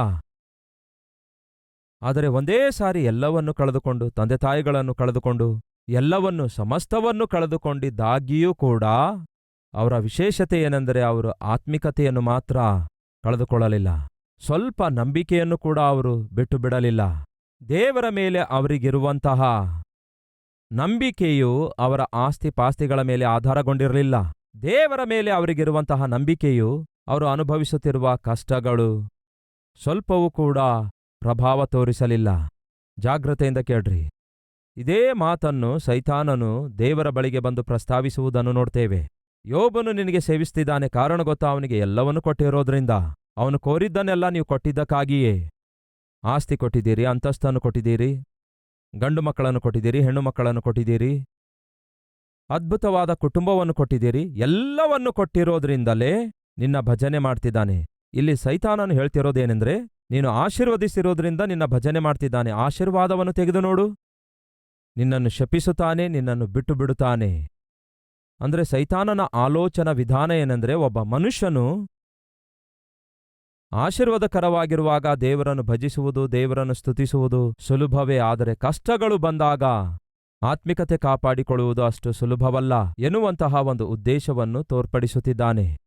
A: ಆದರೆ ಒಂದೇ ಸಾರಿ ಎಲ್ಲವನ್ನು ಕಳೆದುಕೊಂಡು ತಂದೆ ತಾಯಿಗಳನ್ನು ಕಳೆದುಕೊಂಡು, ಎಲ್ಲವನ್ನು ಸಮಸ್ತವನ್ನು ಕಳೆದುಕೊಂಡಿದ್ದಾಗಿಯೂ ಕೂಡ ಅವರ ವಿಶೇಷತೆ ಏನೆಂದರೆ ಅವರು ಆತ್ಮಿಕತೆಯನ್ನು ಮಾತ್ರ ಕಳೆದುಕೊಳ್ಳಲಿಲ್ಲ. ಸ್ವಲ್ಪ ನಂಬಿಕೆಯನ್ನು ಕೂಡ ಅವರು ಬಿಟ್ಟು ಬಿಡಲಿಲ್ಲ ದೇವರ ಮೇಲೆ ಅವರಿಗಿರುವಂತಹ ನಂಬಿಕೆಯು ಅವರ ಆಸ್ತಿ ಪಾಸ್ತಿಗಳ ಮೇಲೆ ಆಧಾರಗೊಂಡಿರಲಿಲ್ಲ. ದೇವರ ಮೇಲೆ ಅವರಿಗಿರುವಂತಹ ನಂಬಿಕೆಯು ಅವರು ಅನುಭವಿಸುತ್ತಿರುವ ಕಷ್ಟಗಳು ಸ್ವಲ್ಪವೂ ಕೂಡ ಪ್ರಭಾವ ತೋರಿಸಲಿಲ್ಲ. ಜಾಗ್ರತೆಯಿಂದ ಕೇಳ್ರಿ. ಇದೇ ಮಾತನ್ನು ಸೈತಾನನು ದೇವರ ಬಳಿಗೆ ಬಂದು ಪ್ರಸ್ತಾವಿಸುವುದನ್ನು ನೋಡ್ತೇವೆ. ಯೋಬನು ನಿನಗೆ ಸೇವಿಸ್ತಿದ್ದಾನೆ, ಕಾರಣ ಗೊತ್ತಾ? ಅವನಿಗೆ ಎಲ್ಲವನ್ನೂ ಕೊಟ್ಟಿರೋದ್ರಿಂದ. ಅವನು ಕೋರಿದ್ದನ್ನೆಲ್ಲ ನೀವು ಕೊಟ್ಟಿದ್ದಕ್ಕಾಗಿಯೇ. ಆಸ್ತಿ ಕೊಟ್ಟಿದ್ದೀರಿ, ಅಂತಸ್ತನ್ನು ಕೊಟ್ಟಿದ್ದೀರಿ, ಗಂಡು ಮಕ್ಕಳನ್ನು ಕೊಟ್ಟಿದ್ದೀರಿ, ಹೆಣ್ಣು ಮಕ್ಕಳನ್ನು ಕೊಟ್ಟಿದ್ದೀರಿ, ಅದ್ಭುತವಾದ ಕುಟುಂಬವನ್ನು ಕೊಟ್ಟಿದ್ದೀರಿ, ಎಲ್ಲವನ್ನು ಕೊಟ್ಟಿರೋದ್ರಿಂದಲೇ ನಿನ್ನ ಭಜನೆ ಮಾಡ್ತಿದ್ದಾನೆ. ಇಲ್ಲಿ ಸೈತಾನನು ಹೇಳ್ತಿರೋದೇನೆಂದ್ರೆ, ನೀನು ಆಶೀರ್ವದಿಸಿರೋದ್ರಿಂದ ನಿನ್ನ ಭಜನೆ ಮಾಡ್ತಿದ್ದಾನೆ. ಆಶೀರ್ವಾದವನ್ನು ತೆಗೆದು ನೋಡು. ನಿನ್ನನ್ನು ಶಪಿಸುತ್ತಾನೆ, ನಿನ್ನನ್ನು ಬಿಟ್ಟು ಬಿಡುತ್ತಾನೆ ಅಂದ್ರೆ ಸೈತಾನನ ಆಲೋಚನಾ ವಿಧಾನ ಏನೆಂದರೆ, ಒಬ್ಬ ಮನುಷ್ಯನು ಆಶೀರ್ವಾದಕರವಾಗಿರುವಾಗ ದೇವರನ್ನು ಭಜಿಸುವುದು, ದೇವರನ್ನು ಸ್ತುತಿಸುವುದು ಸುಲಭವೇ. ಆದರೆ ಕಷ್ಟಗಳು ಬಂದಾಗ ಆತ್ಮಿಕತೆ ಕಾಪಾಡಿಕೊಳ್ಳುವುದು ಅಷ್ಟು ಸುಲಭವಲ್ಲ ಎನ್ನುವಂತಹ ಒಂದು ಉದ್ದೇಶವನ್ನು ತೋರ್ಪಡಿಸುತ್ತಿದ್ದಾನೆ.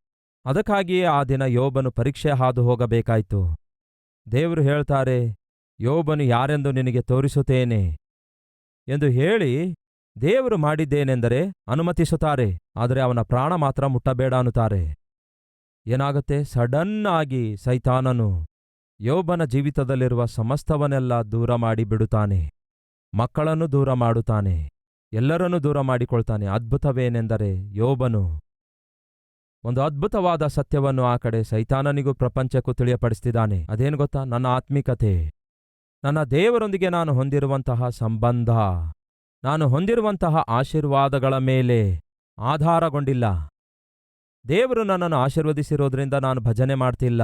A: ಅದಕ್ಕಾಗಿಯೇ ಆ ದಿನ ಯೋಬನು ಪರೀಕ್ಷೆ ಹಾದು ಹೋಗಬೇಕಾಯಿತು. ದೇವರು ಹೇಳ್ತಾರೆ, ಯೋಬನು ಯಾರೆಂದು ನಿನಗೆ ತೋರಿಸುತ್ತೇನೆ? ಎಂದು ಹೇಳಿ ದೇವರು ಮಾಡಿದ್ದೇನೆಂದರೆ ಅನುಮತಿಸುತ್ತಾರೆ, ಆದರೆ ಅವನ ಪ್ರಾಣ ಮಾತ್ರ ಮುಟ್ಟಬೇಡ ಅನ್ನುತ್ತಾರೆ. ಏನಾಗುತ್ತೆ? ಸಡನ್ ಆಗಿ ಸೈತಾನನು ಯೋಬನ ಜೀವಿತದಲ್ಲಿರುವ ಸಮಸ್ತವನ್ನೆಲ್ಲ ದೂರ ಮಾಡಿ ಬಿಡುತ್ತಾನೆ. ಮಕ್ಕಳನ್ನು ದೂರ ಮಾಡುತ್ತಾನೆ. ಎಲ್ಲರನ್ನೂ ದೂರ ಮಾಡಿಕೊಳ್ತಾನೆ. ಅದ್ಭುತವೇನೆಂದರೆ ಯೋಬನು ಒಂದು ಅದ್ಭುತವಾದ ಸತ್ಯವನ್ನು ಆ ಕಡೆ ಸೈತಾನನಿಗೂ ಪ್ರಪಂಚಕ್ಕೂ ತಿಳಿಯಪಡಿಸ್ತಿದ್ದಾನೆ. ಅದೇನು ಗೊತ್ತಾ? ನನ್ನ ಆತ್ಮಿಕತೆ. ನನ್ನ ದೇವರೊಂದಿಗೆ ನಾನು ಹೊಂದಿರುವಂತಹ ಸಂಬಂಧ. ನಾನು ಹೊಂದಿರುವಂತಹ ಆಶೀರ್ವಾದಗಳ ಮೇಲೆ ಆಧಾರಗೊಂಡಿಲ್ಲ. ದೇವರು ನನ್ನನ್ನು ಆಶೀರ್ವದಿಸಿರೋದ್ರಿಂದ ನಾನು ಭಜನೆ ಮಾಡ್ತಿಲ್ಲ.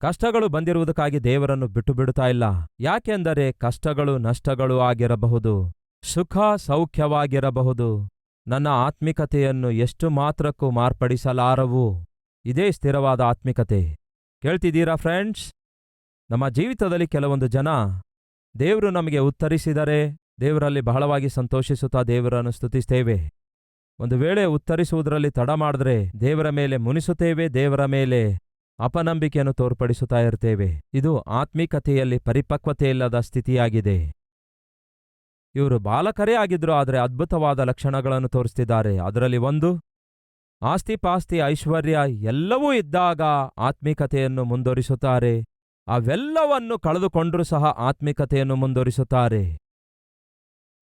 A: ಕಷ್ಟಗಳು ಬಂದಿರುವುದಕ್ಕಾಗಿ ದೇವರನ್ನು ಬಿಟ್ಟು ಬಿಡುತ್ತಾ ಇಲ್ಲ. ಯಾಕೆಂದರೆ ಕಷ್ಟಗಳು ನಷ್ಟಗಳು ಆಗಿರಬಹುದು. ಸುಖ ಸೌಖ್ಯವಾಗಿರಬಹುದು. ನನ್ನ ಆತ್ಮಿಕತೆಯನ್ನು ಎಷ್ಟು ಮಾತ್ರಕ್ಕೂ ಮಾರ್ಪಡಿಸಲಾರವು? ಇದೇ ಸ್ಥಿರವಾದ ಆತ್ಮಿಕತೆ. ಕೇಳ್ತಿದ್ದೀರಾ ಫ್ರೆಂಡ್ಸ್? ನಮ್ಮ ಜೀವಿತದಲ್ಲಿ ಕೆಲವೊಂದು ಜನ ದೇವರು ನಮಗೆ ಉತ್ತರಿಸಿದರೆ ದೇವರಲ್ಲಿ ಬಹಳವಾಗಿ ಸಂತೋಷಿಸುತ್ತಾ ದೇವರನ್ನು ಸ್ತುತಿಸ್ತೇವೆ. ಒಂದು ವೇಳೆ ಉತ್ತರಿಸುವುದರಲ್ಲಿ ತಡ ಮಾಡಿದ್ರೆ ದೇವರ ಮೇಲೆ ಮುನಿಸುತ್ತೇವೆ, ದೇವರ ಮೇಲೆ ಅಪನಂಬಿಕೆಯನ್ನು ತೋರ್ಪಡಿಸುತ್ತಾ ಇರ್ತೇವೆ. ಇದು ಆತ್ಮಿಕತೆಯಲ್ಲಿ ಪರಿಪಕ್ವತೆಯಿಲ್ಲದ ಸ್ಥಿತಿಯಾಗಿದೆ. ಇವರು ಬಾಲಕರೇ ಆಗಿದ್ರು, ಆದರೆ ಅದ್ಭುತವಾದ ಲಕ್ಷಣಗಳನ್ನು ತೋರಿಸ್ತಿದ್ದಾರೆ. ಅದರಲ್ಲಿ ಒಂದು, ಆಸ್ತಿ ಪಾಸ್ತಿ ಐಶ್ವರ್ಯ ಎಲ್ಲವೂ ಇದ್ದಾಗ ಆತ್ಮಿಕತೆಯನ್ನು ಮುಂದುವರಿಸುತ್ತಾರೆ. ಅವೆಲ್ಲವನ್ನು ಕಳೆದುಕೊಂಡರೂ ಸಹ ಆತ್ಮಿಕತೆಯನ್ನು ಮುಂದುವರಿಸುತ್ತಾರೆ.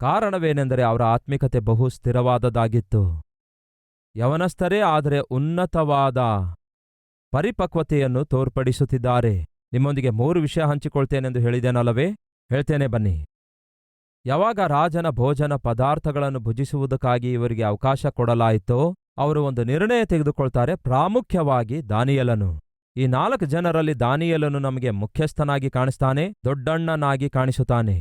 A: ಕಾರಣವೇನೆಂದರೆ ಅವರ ಆತ್ಮಿಕತೆ ಬಹು ಸ್ಥಿರವಾದದಾಗಿತ್ತು ಯವನಸ್ಥರೇ, ಆದರೆ ಉನ್ನತವಾದ ಪರಿಪಕ್ವತೆಯನ್ನು ತೋರ್ಪಡಿಸುತ್ತಿದ್ದಾರೆ. ನಿಮ್ಮೊಂದಿಗೆ ಮೂರು ವಿಷಯ ಹಂಚಿಕೊಳ್ತೇನೆಂದು ಹೇಳಿದೆನಲ್ಲವೇ? ಹೇಳ್ತೇನೆ ಬನ್ನಿ. ಯಾವಾಗ ರಾಜನ ಭೋಜನ ಪದಾರ್ಥಗಳನ್ನು ಭುಜಿಸುವುದಕ್ಕಾಗಿ ಇವರಿಗೆ ಅವಕಾಶ ಕೊಡಲಾಯಿತೋ ಅವರು ಒಂದು ನಿರ್ಣಯ ತೆಗೆದುಕೊಳ್ತಾರೆ ಪ್ರಾಮುಖ್ಯವಾಗಿ ದಾನಿಯಲನು. ಈ ನಾಲ್ಕು ಜನರಲ್ಲಿ ದಾನಿಯಲನು ನಮಗೆ ಮುಖ್ಯಸ್ಥನಾಗಿ ಕಾಣಿಸ್ತಾನೆ, ದೊಡ್ಡಣ್ಣನಾಗಿ ಕಾಣಿಸುತ್ತಾನೆ.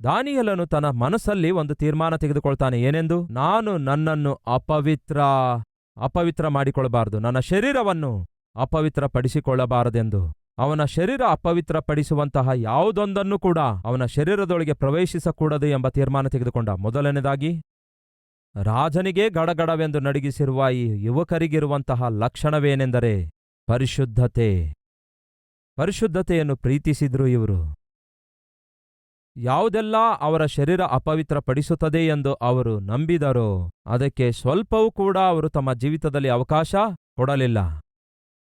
A: ದಾನಿಯಲನು ತನ್ನ ಮನಸ್ಸಲ್ಲಿ ಒಂದು ತೀರ್ಮಾನ ತೆಗೆದುಕೊಳ್ತಾನೆ, ಏನೆಂದು? ನಾನು ನನ್ನನ್ನು ಅಪವಿತ್ರ ಅಪವಿತ್ರ ಮಾಡಿಕೊಳ್ಳಬಾರದು, ನನ್ನ ಶರೀರವನ್ನು ಅಪವಿತ್ರ ಪಡಿಸಿಕೊಳ್ಳಬಾರದೆಂದು ಅವನ ಶರೀರ ಅಪವಿತ್ರ ಪಡಿಸುವಂತಹ ಯಾವುದೊಂದನ್ನು ಕೂಡ ಅವನ ಶರೀರದೊಳಗೆ ಪ್ರವೇಶಿಸಕೂಡದು ಎಂಬ ತೀರ್ಮಾನ ತೆಗೆದುಕೊಂಡ. ಮೊದಲನೇದಾಗಿ ರಾಜನಿಗೇ ಗಡಗಡವೆಂದು ನಡಗಿಸಿರುವ ಈ ಯುವಕರಿಗಿರುವಂತಹ ಲಕ್ಷಣವೇನೆಂದರೆ ಪರಿಶುದ್ಧತೆ. ಪರಿಶುದ್ಧತೆಯನ್ನು ಪ್ರೀತಿಸಿದ್ರು ಇವರು. ಯಾವುದೆಲ್ಲ ಅವರ ಶರೀರ ಅಪವಿತ್ರ ಪಡಿಸುತ್ತದೆ ಎಂದು ಅವರು ನಂಬಿದರೋ, ಅದಕ್ಕೆ ಸ್ವಲ್ಪವೂ ಕೂಡ ಅವರು ತಮ್ಮ ಜೀವಿತದಲ್ಲಿ ಅವಕಾಶ ಕೊಡಲಿಲ್ಲ.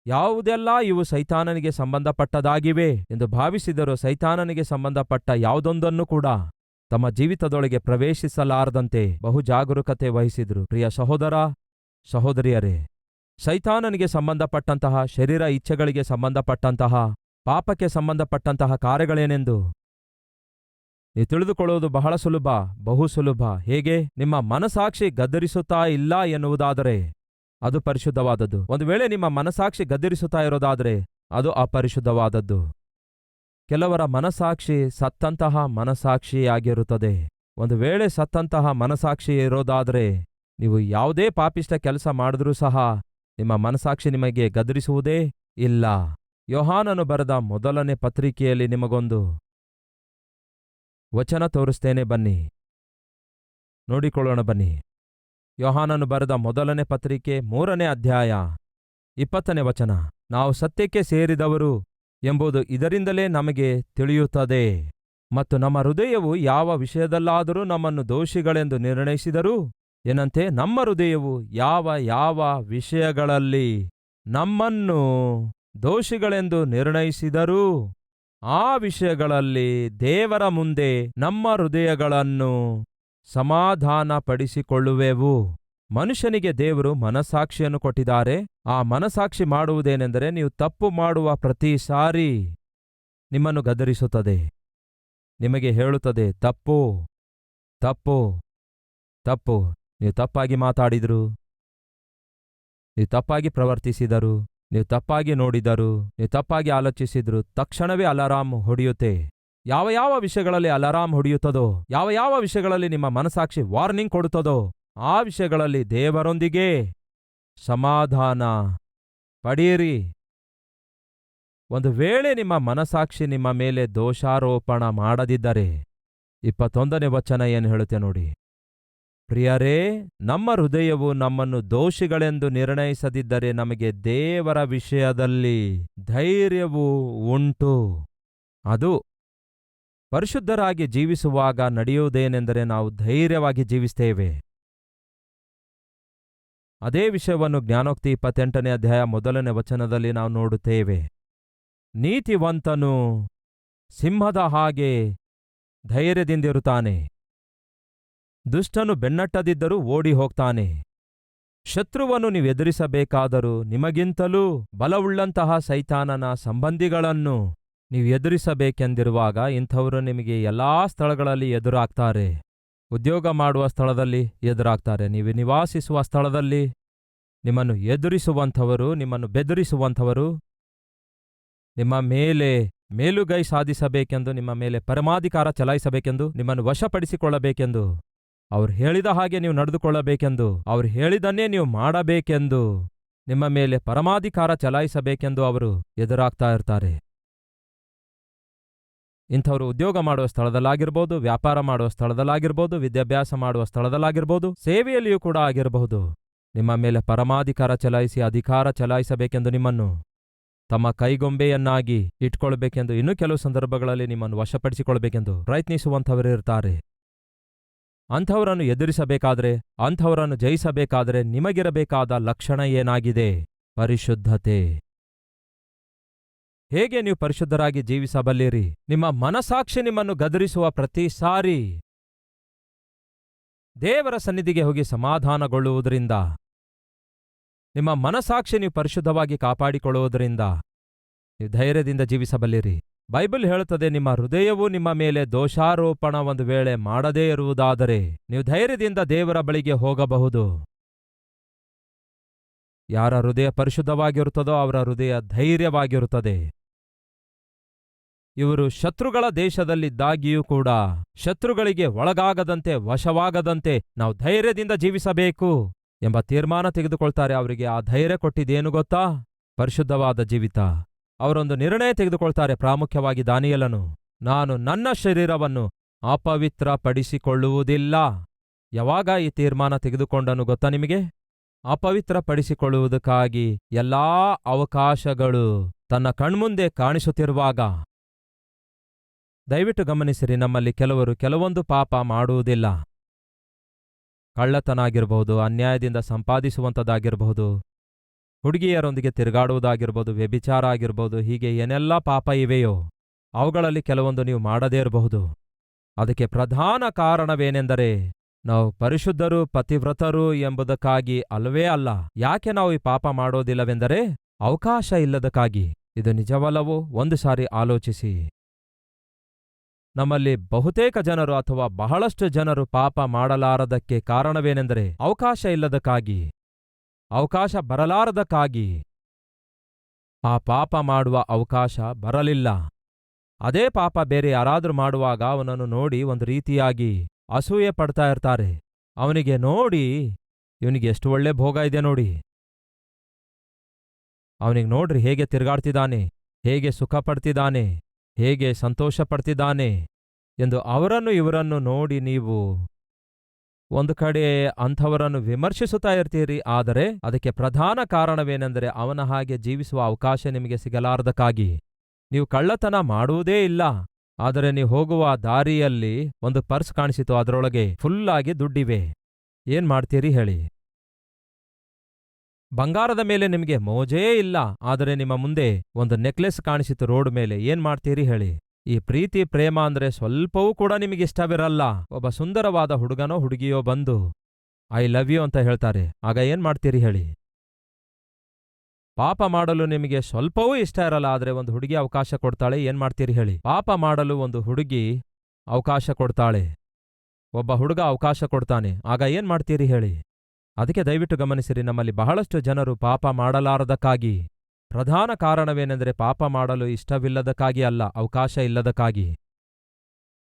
A: ಯಾವುದೆಲ್ಲ ಇವು ಸೈತಾನನಿಗೆ ಸಂಬಂಧಪಟ್ಟದಾಗಿವೆ ಎಂದು ಭಾವಿಸಿದರೂ ಸೈತಾನನಿಗೆ ಸಂಬಂಧಪಟ್ಟ ಯಾವುದೊಂದನ್ನು ಕೂಡ ತಮ್ಮ ಜೀವಿತದೊಳಗೆ ಪ್ರವೇಶಿಸಲಾರದಂತೆ ಬಹು ಜಾಗರೂಕತೆ ವಹಿಸಿದ್ರು. ಪ್ರಿಯ ಸಹೋದರ, ಸಹೋದರಿಯರೇ, ಸೈತಾನನಿಗೆ ಸಂಬಂಧಪಟ್ಟಂತಹ ಶರೀರ ಇಚ್ಛೆಗಳಿಗೆ ಸಂಬಂಧಪಟ್ಟಂತಹ, ಪಾಪಕ್ಕೆ ಸಂಬಂಧಪಟ್ಟಂತಹ ಕಾರ್ಯಗಳೇನೆಂದು ನೀವು ತಿಳಿದುಕೊಳ್ಳುವುದು ಬಹಳ ಸುಲಭ, ಬಹು ಸುಲಭ. ಹೇಗೆ? ನಿಮ್ಮ ಮನಸಾಕ್ಷಿ ಗದ್ದರಿಸುತ್ತಾ ಇಲ್ಲ ಎನ್ನುವುದಾದರೆ ಅದು ಪರಿಶುದ್ಧವಾದದ್ದು. ಒಂದು ವೇಳೆ ನಿಮ್ಮ ಮನಸಾಕ್ಷಿ ಗದ್ದರಿಸುತ್ತಾ ಇರೋದಾದರೆ, ಅದು ಅಪರಿಶುದ್ಧವಾದದ್ದು. ಕೆಲವರ ಮನಸಾಕ್ಷಿ ಸತ್ತಂತಹ ಮನಸಾಕ್ಷಿಯಾಗಿರುತ್ತದೆ ಒಂದು ವೇಳೆ ಸತ್ತಂತಹ ಮನಸಾಕ್ಷಿ ಇರೋದಾದರೆ, ನೀವು ಯಾವುದೇ ಪಾಪಿಷ್ಟ ಕೆಲಸ ಮಾಡಿದ್ರೂ ಸಹ, ನಿಮ್ಮ ಮನಸಾಕ್ಷಿ ನಿಮಗೆ ಗದರಿಸುವುದೇ ಇಲ್ಲ. ಯೋಹಾನನು ಬರೆದ ಮೊದಲನೇ ಪತ್ರಿಕೆಯಲ್ಲಿ ನಿಮಗೊಂದು ವಚನ ತೋರಿಸ್ತೇನೆ ಬನ್ನಿ. ನೋಡಿಕೊಳ್ಳೋಣ ಬನ್ನಿ. ಯೋಹಾನನು ಬರೆದ ಮೊದಲನೇ ಪತ್ರಿಕೆ ಮೂರನೇ ಅಧ್ಯಾಯ ಇಪ್ಪತ್ತನೇ ವಚನ. ನಾವು ಸತ್ಯಕ್ಕೆ ಸೇರಿದವರು ಎಂಬುದು ಇದರಿಂದಲೇ ನಮಗೆ ತಿಳಿಯುತ್ತದೆ. ಮತ್ತು ನಮ್ಮ ಹೃದಯವು ಯಾವ ವಿಷಯದಲ್ಲಾದರೂ ನಮ್ಮನ್ನು ದೋಷಿಗಳೆಂದು ನಿರ್ಣಯಿಸಿದರೂ, ಏನಂತೆ, ನಮ್ಮ ಹೃದಯವು ಯಾವ ಯಾವ ವಿಷಯಗಳಲ್ಲಿ ನಮ್ಮನ್ನು ದೋಷಿಗಳೆಂದು ನಿರ್ಣಯಿಸಿದರೂ, ಆ ವಿಷಯಗಳಲ್ಲಿ ದೇವರ ಮುಂದೆ ನಮ್ಮ ಹೃದಯಗಳನ್ನು ಸಮಾಧಾನಪಡಿಸಿಕೊಳ್ಳುವೆವು. ಮನುಷ್ಯನಿಗೆ ದೇವರು ಮನಸ್ಸಾಕ್ಷಿಯನ್ನು ಕೊಟ್ಟಿದ್ದಾರೆ. ಆ ಮನಸಾಕ್ಷಿ ಮಾಡುವುದೇನೆಂದರೆ ನೀವು ತಪ್ಪು ಮಾಡುವ ಪ್ರತಿ ಸಾರಿ ನಿಮ್ಮನ್ನು ಗದರಿಸುತ್ತದೆ. ನಿಮಗೆ ಹೇಳುತ್ತದೆ, ತಪ್ಪು ತಪ್ಪು ತಪ್ಪು. ನೀವು ತಪ್ಪಾಗಿ ಮಾತಾಡಿದರು, ನೀವು ತಪ್ಪಾಗಿ ಪ್ರವರ್ತಿಸಿದರು, ನೀವು ತಪ್ಪಾಗಿ ನೋಡಿದರು, ನೀವು ತಪ್ಪಾಗಿ ಆಲೋಚಿಸಿದ್ರು, ತಕ್ಷಣವೇ ಅಲಾರಾಮ್ ಹೊಡೆಯುತ್ತೆ. ಯಾವ ಯಾವ ವಿಷಯಗಳಲ್ಲಿ ಅಲಾರಾಮ್ ಹೊಡೆಯುತ್ತದೋ, ಯಾವ ಯಾವ ವಿಷಯಗಳಲ್ಲಿ ನಿಮ್ಮ ಮನಸಾಕ್ಷಿ ವಾರ್ನಿಂಗ್ ಕೊಡುತ್ತದೋ, ಆ ವಿಷಯಗಳಲ್ಲಿ ದೇವರೊಂದಿಗೆ ಸಮಾಧಾನ ಪಡೆಯಿರಿ. ಒಂದು ವೇಳೆ ನಿಮ್ಮ ಮನಸಾಕ್ಷಿ ನಿಮ್ಮ ಮೇಲೆ ದೋಷಾರೋಪಣ ಮಾಡದಿದ್ದರೆ, ಇಪ್ಪತ್ತೊಂದನೇ ವಚನ ಏನು ಹೇಳುತ್ತೆ ನೋಡಿ. ಪ್ರಿಯರೇ, ನಮ್ಮ ಹೃದಯವು ನಮ್ಮನ್ನು ದೋಷಿಗಳೆಂದು ನಿರ್ಣಯಿಸದಿದ್ದರೆ ನಮಗೆ ದೇವರ ವಿಷಯದಲ್ಲಿ ಧೈರ್ಯವು ಉಂಟು. ಅದು ಪರಿಶುದ್ಧರಾಗಿ ಜೀವಿಸುವಾಗ ನಡೆಯುವುದೇನೆಂದರೆ ನಾವು ಧೈರ್ಯವಾಗಿ ಜೀವಿಸ್ತೇವೆ. ಅದೇ ವಿಷಯವನ್ನು ಜ್ಞಾನೋಕ್ತಿ ಇಪ್ಪತ್ತೆಂಟನೇ ಅಧ್ಯಾಯ ಮೊದಲನೇ ವಚನದಲ್ಲಿ ನಾವು ನೋಡುತ್ತೇವೆ. ನೀತಿವಂತನು ಸಿಂಹದ ಹಾಗೆ ಧೈರ್ಯದಿಂದಿರುತ್ತಾನೆ. ದುಷ್ಟನು ಬೆನ್ನಟ್ಟದಿದ್ದರೂ ಓಡಿ ಹೋಗ್ತಾನೆ. ಶತ್ರುವನ್ನು ನೀವು ಎದುರಿಸಬೇಕಾದರೂ ನಿಮಗಿಂತಲೂ ಬಲವುಳ್ಳಂತಹ ಸೈತಾನನ ಸಂಬಂಧಿಗಳನ್ನು ನೀವು ಎದುರಿಸಬೇಕೆಂದಿರುವಾಗ ಇಂಥವರು ನಿಮಗೆ ಎಲ್ಲಾ ಸ್ಥಳಗಳಲ್ಲಿ ಎದುರಾಗ್ತಾರೆ. ಉದ್ಯೋಗ ಮಾಡುವ ಸ್ಥಳದಲ್ಲಿ ಎದುರಾಗ್ತಾರೆ. ನೀವು ನಿವಾಸಿಸುವ ಸ್ಥಳದಲ್ಲಿ ನಿಮ್ಮನ್ನು ಎದುರಿಸುವಂಥವರು, ನಿಮ್ಮನ್ನು ಬೆದರಿಸುವಂಥವರು ನಿಮ್ಮ ಮೇಲೆ ಮೇಲುಗೈ ಸಾಧಿಸಬೇಕೆಂದು, ನಿಮ್ಮ ಮೇಲೆ ಪರಮಾಧಿಕಾರ ಚಲಾಯಿಸಬೇಕೆಂದು, ನಿಮ್ಮನ್ನು ವಶಪಡಿಸಿಕೊಳ್ಳಬೇಕೆಂದು, ಅವ್ರು ಹೇಳಿದ ಹಾಗೆ ನೀವು ನಡೆದುಕೊಳ್ಳಬೇಕೆಂದು, ಅವ್ರು ಹೇಳಿದನ್ನೇ ನೀವು ಮಾಡಬೇಕೆಂದು, ನಿಮ್ಮ ಮೇಲೆ ಪರಮಾಧಿಕಾರ ಚಲಾಯಿಸಬೇಕೆಂದು ಅವರು ಎದುರಾಗ್ತಾ ಇರ್ತಾರೆ. ಇಂಥವರು ಉದ್ಯೋಗ ಮಾಡುವ ಸ್ಥಳದಲ್ಲಾಗಿರ್ಬೋದು, ವ್ಯಾಪಾರ ಮಾಡುವ ಸ್ಥಳದಲ್ಲಾಗಿರ್ಬೋದು, ವಿದ್ಯಾಭ್ಯಾಸ ಮಾಡುವ ಸ್ಥಳದಲ್ಲಾಗಿರ್ಬೋದು, ಸೇವೆಯಲ್ಲಿಯೂ ಕೂಡ ಆಗಿರಬಹುದು. ನಿಮ್ಮ ಮೇಲೆ ಪರಮಾಧಿಕಾರ ಚಲಾಯಿಸಿ ಅಧಿಕಾರ ಚಲಾಯಿಸಬೇಕೆಂದು ನಿಮ್ಮನ್ನು ತಮ್ಮ ಕೈಗೊಂಬೆಯನ್ನಾಗಿ ಇಟ್ಕೊಳ್ಬೇಕೆಂದು ಇನ್ನೂ ಕೆಲವು ಸಂದರ್ಭಗಳಲ್ಲಿ ನಿಮ್ಮನ್ನು ವಶಪಡಿಸಿಕೊಳ್ಬೇಕೆಂದು ಪ್ರಯತ್ನಿಸುವಂಥವರಿರ್ತಾರೆ ಅಂಥವರನ್ನು ಎದುರಿಸಬೇಕಾದ್ರೆ, ಅಂಥವರನ್ನು ಜಯಿಸಬೇಕಾದರೆ ನಿಮಗಿರಬೇಕಾದ ಲಕ್ಷಣ ಏನಾಗಿದೆ? ಪರಿಶುದ್ಧತೆ. ಹೇಗೆ ನೀವು ಪರಿಶುದ್ಧರಾಗಿ ಜೀವಿಸಬಲ್ಲಿರಿ? ನಿಮ್ಮ ಮನಸಾಕ್ಷಿ ನಿಮ್ಮನ್ನು ಗದರಿಸುವ ಪ್ರತಿ ಸಾರಿ ದೇವರ ಸನ್ನಿಧಿಗೆ ಹೋಗಿ ಸಮಾಧಾನಗೊಳ್ಳುವುದರಿಂದ, ನಿಮ್ಮ ಮನಸಾಕ್ಷಿ ನೀವು ಪರಿಶುದ್ಧವಾಗಿ ಕಾಪಾಡಿಕೊಳ್ಳುವುದರಿಂದ ನೀವು ಧೈರ್ಯದಿಂದ ಜೀವಿಸಬಲ್ಲಿರಿ. ಬೈಬಲ್ ಹೇಳುತ್ತದೆ, ನಿಮ್ಮ ಹೃದಯವು ನಿಮ್ಮ ಮೇಲೆ ದೋಷಾರೋಪಣ ಒಂದು ವೇಳೆ ಮಾಡದೇ ಇರುವುದಾದರೆ ನೀವು ಧೈರ್ಯದಿಂದ ದೇವರ ಬಳಿಗೆ ಹೋಗಬಹುದು. ಯಾರ ಹೃದಯ ಪರಿಶುದ್ಧವಾಗಿರುತ್ತದೋ ಅವರ ಹೃದಯ ಧೈರ್ಯವಾಗಿರುತ್ತದೆ. ಇವರು ಶತ್ರುಗಳ ದೇಶದಲ್ಲಿದ್ದಾಗಿಯೂ ಕೂಡ ಶತ್ರುಗಳಿಗೆ ಒಳಗಾಗದಂತೆ, ವಶವಾಗದಂತೆ ನಾವು ಧೈರ್ಯದಿಂದ ಜೀವಿಸಬೇಕು ಎಂಬ ತೀರ್ಮಾನ ತೆಗೆದುಕೊಳ್ತಾರೆ. ಅವರಿಗೆ ಆ ಧೈರ್ಯ ಕೊಟ್ಟಿದ್ದೇನು ಗೊತ್ತಾ? ಪರಿಶುದ್ಧವಾದ ಜೀವಿತ. ಅವರೊಂದು ನಿರ್ಣಯ ತೆಗೆದುಕೊಳ್ತಾರೆ ಪ್ರಾಮುಖ್ಯವಾಗಿ ದಾನಿಯಲನು. ನಾನು ನನ್ನ ಶರೀರವನ್ನು ಅಪವಿತ್ರಪಡಿಸಿಕೊಳ್ಳುವುದಿಲ್ಲ. ಯಾವಾಗ ಈ ತೀರ್ಮಾನ ತೆಗೆದುಕೊಂಡನು ಗೊತ್ತಾ ನಿಮಗೆ? ಅಪವಿತ್ರಪಡಿಸಿಕೊಳ್ಳುವುದಕ್ಕಾಗಿ ಎಲ್ಲಾ ಅವಕಾಶಗಳು ತನ್ನ ಕಣ್ಮುಂದೆ ಕಾಣಿಸುತ್ತಿರುವಾಗ ದಯವಿಟ್ಟು ಗಮನಿಸಿರಿ, ನಮ್ಮಲ್ಲಿ ಕೆಲವರು ಕೆಲವೊಂದು ಪಾಪ ಮಾಡುವುದಿಲ್ಲ. ಕಳ್ಳತನ ಆಗಿರಬಹುದು ಅನ್ಯಾಯದಿಂದ ಸಂಪಾದಿಸುವಂಥದ್ದಾಗಿರಬಹುದು, ಹುಡುಗಿಯರೊಂದಿಗೆ ತಿರುಗಾಡುವುದಾಗಿರ್ಬೋದು ವ್ಯಭಿಚಾರ ಆಗಿರ್ಬೋದು ಹೀಗೆ ಏನೆಲ್ಲ ಪಾಪ ಇವೆಯೋ, ಅವುಗಳಲ್ಲಿ ಕೆಲವೊಂದು ನೀವು ಮಾಡದೇ ಇರಬಹುದು. ಅದಕ್ಕೆ ಪ್ರಧಾನ ಕಾರಣವೇನೆಂದರೆ, ನಾವು ಪರಿಶುದ್ಧರು, ಪತಿವ್ರತರು ಎಂಬುದಕ್ಕಾಗಿ ಅಲ್ಲವೇ ಅಲ್ಲ, ಯಾಕೆ ನಾವು ಈ ಪಾಪ ಮಾಡೋದಿಲ್ಲವೆಂದರೆ, ಅವಕಾಶ ಇಲ್ಲದಕ್ಕಾಗಿ. ಇದು ನಿಜವಲ್ಲವೋ? ಒಂದು ಸಾರಿ ಆಲೋಚಿಸಿ. ನಮ್ಮಲ್ಲಿ ಬಹುತೇಕ ಜನರು ಅಥವಾ ಬಹಳಷ್ಟು ಜನರು ಪಾಪ ಮಾಡಲಾರದಕ್ಕೆ ಕಾರಣವೇನೆಂದರೆ ಅವಕಾಶ ಇಲ್ಲದಕ್ಕಾಗಿ. ಅವಕಾಶ ಬರಲಾರದಕ್ಕಾಗಿ. ಆ ಪಾಪ ಮಾಡುವ ಅವಕಾಶ ಬರಲಿಲ್ಲ. ಅದೇ ಪಾಪ ಬೇರೆ ಯಾರಾದರೂ ಮಾಡುವಾಗ ಅವನನ್ನು ನೋಡಿ ಒಂದು ರೀತಿಯಾಗಿ ಅಸೂಯೆ ಪಡ್ತಾ ಇರ್ತಾರೆ. ಅವನಿಗೆ ನೋಡಿ, ಇವನಿಗೆ ಎಷ್ಟು ಒಳ್ಳೆ ಭೋಗ ಇದೆ ನೋಡಿ. ಅವನಿಗೆ ನೋಡ್ರಿ ಹೇಗೆ ತಿರುಗಾಡ್ತಿದ್ದಾನೆ, ಹೇಗೆ ಸುಖ ಪಡ್ತಿದ್ದಾನೆ ಹೇಗೆ ಸಂತೋಷ ಪಡ್ತಿದ್ದಾನೆ ಎಂದು ಅವರನ್ನು ಇವರನ್ನು ನೋಡಿ ನೀವು ಒಂದು ಕಡೆ ಅಂಥವರನ್ನು ವಿಮರ್ಶಿಸುತ್ತಾ ಇರ್ತೀರಿ, ಆದರೆ ಅದಕ್ಕೆ ಪ್ರಧಾನ ಕಾರಣವೇನೆಂದರೆ ಅವನ ಹಾಗೆ ಜೀವಿಸುವ ಅವಕಾಶ ನಿಮಗೆ ಸಿಗಲಾರದಕ್ಕಾಗಿ ನೀವು ಕಳ್ಳತನ ಮಾಡುವುದೇ ಇಲ್ಲ, ಆದರೆ ನೀವು ಹೋಗುವ ದಾರಿಯಲ್ಲಿ ಒಂದು ಪರ್ಸ್ ಕಾಣಿಸಿತು, ಅದರೊಳಗೆ ಫುಲ್ಲಾಗಿ ದುಡ್ಡಿವೆ. ಏನ್ ಮಾಡ್ತೀರಿ ಹೇಳಿ. ಬಂಗಾರದ ಮೇಲೆ ನಿಮಗೆ ಮೋಜೇ ಇಲ್ಲ, ಆದರೆ ನಿಮ್ಮ ಮುಂದೆ ಒಂದು ನೆಕ್ಲೆಸ್ ಕಾಣಿಸಿತು ರೋಡ್ ಮೇಲೆ. ಏನ್ ಮಾಡ್ತೀರಿ ಹೇಳಿ? ಈ ಪ್ರೀತಿ, ಪ್ರೇಮ ಅಂದ್ರೆ ಸ್ವಲ್ಪವೂ ಕೂಡ ನಿಮಗಿಷ್ಟವಿರಲ್ಲ ಒಬ್ಬ ಸುಂದರವಾದ ಹುಡುಗನೋ ಹುಡುಗಿಯೋ ಬಂದು, ಐ ಲವ್ ಯು ಅಂತ ಹೇಳ್ತಾರೆ. ಆಗ ಏನ್ ಮಾಡ್ತೀರಿ ಹೇಳಿ? ಪಾಪ ಮಾಡಲು ನಿಮಗೆ ಸ್ವಲ್ಪವೂ ಇಷ್ಟ ಇರಲ್ಲ, ಆದ್ರೆ ಒಂದು ಹುಡುಗಿ ಅವಕಾಶ ಕೊಡ್ತಾಳೆ. ಏನ್ ಮಾಡ್ತೀರಿ ಹೇಳಿ? ಪಾಪ ಮಾಡಲು ಒಂದು ಹುಡುಗಿ ಅವಕಾಶ ಕೊಡ್ತಾಳೆ. ಒಬ್ಬ ಹುಡುಗ ಅವಕಾಶ ಕೊಡ್ತಾನೆ. ಆಗ ಏನ್ ಮಾಡ್ತೀರಿ ಹೇಳಿ? ಅದಕ್ಕೆ ದಯವಿಟ್ಟು ಗಮನಿಸಿರಿ, ನಮ್ಮಲ್ಲಿ ಬಹಳಷ್ಟು ಜನರು ಪಾಪ ಮಾಡಲಾರದಕ್ಕಾಗಿ. ಪ್ರಧಾನ ಕಾರಣವೇನೆಂದರೆ ಪಾಪ ಮಾಡಲು ಇಷ್ಟವಿಲ್ಲದಕ್ಕಾಗಿ ಅಲ್ಲ, ಅವಕಾಶ ಇಲ್ಲದಕ್ಕಾಗಿ.